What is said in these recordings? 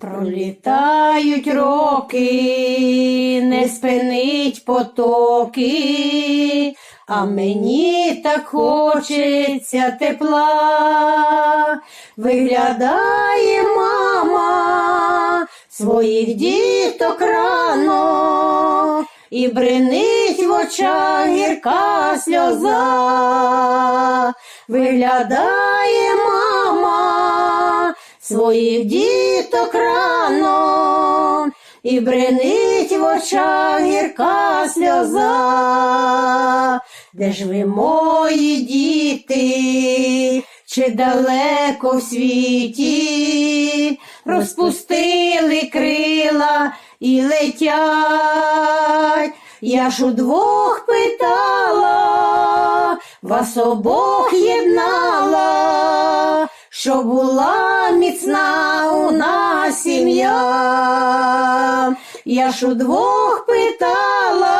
Пролітають роки, не спинить потоки, а мені так хочеться тепла. Виглядає мама своїх діток рано, і бренить в очах гірка сльоза. Виглядає мама своїх діток рано, і бренить в очах гірка сльоза. Де ж ви мої діти, чи далеко в світі, розпустили крила і летять. Я ж удвох питала, вас обох єднала, що була міцна у нас сім'я. Я ж удвох питала,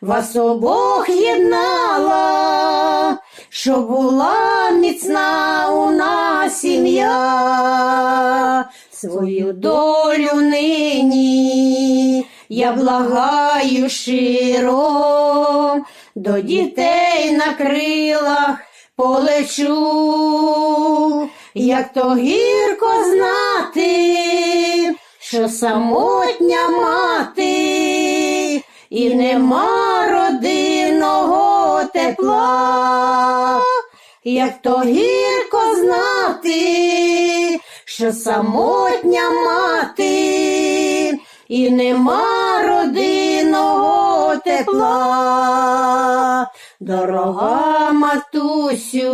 вас обох єднала, що була міцна у нас сім'я. Свою долю нині я благаю широ, до дітей на крилах полечу, як то гірко знати, що самотня мати і нема родинного тепла, як то гірко знати, що самотня мати і нема родинного тепла. Дорога матусю,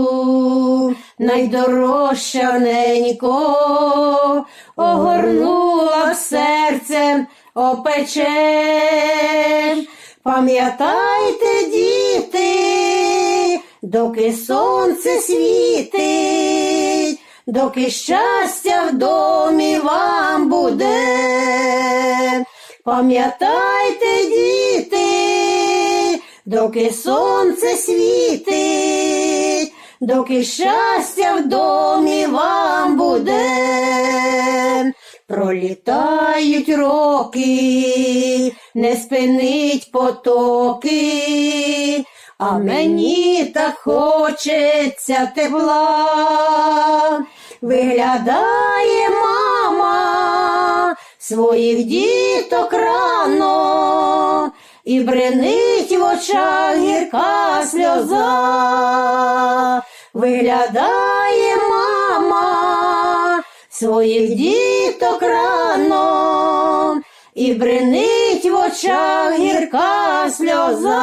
найдорожча ненько, огорнула серцем опече. Пам'ятайте, діти, доки сонце світить, доки щастя в домі вам буде. Пам'ятайте, діти, доки сонце світить, доки щастя в домі вам буде. Пролітають роки, не спинить потоки, а мені так хочеться тепла. Виглядає мама своїх діток рано, і бренить в очах гірка сльоза. Виглядає мама своїх діток рано, і бренить в очах гірка сльоза.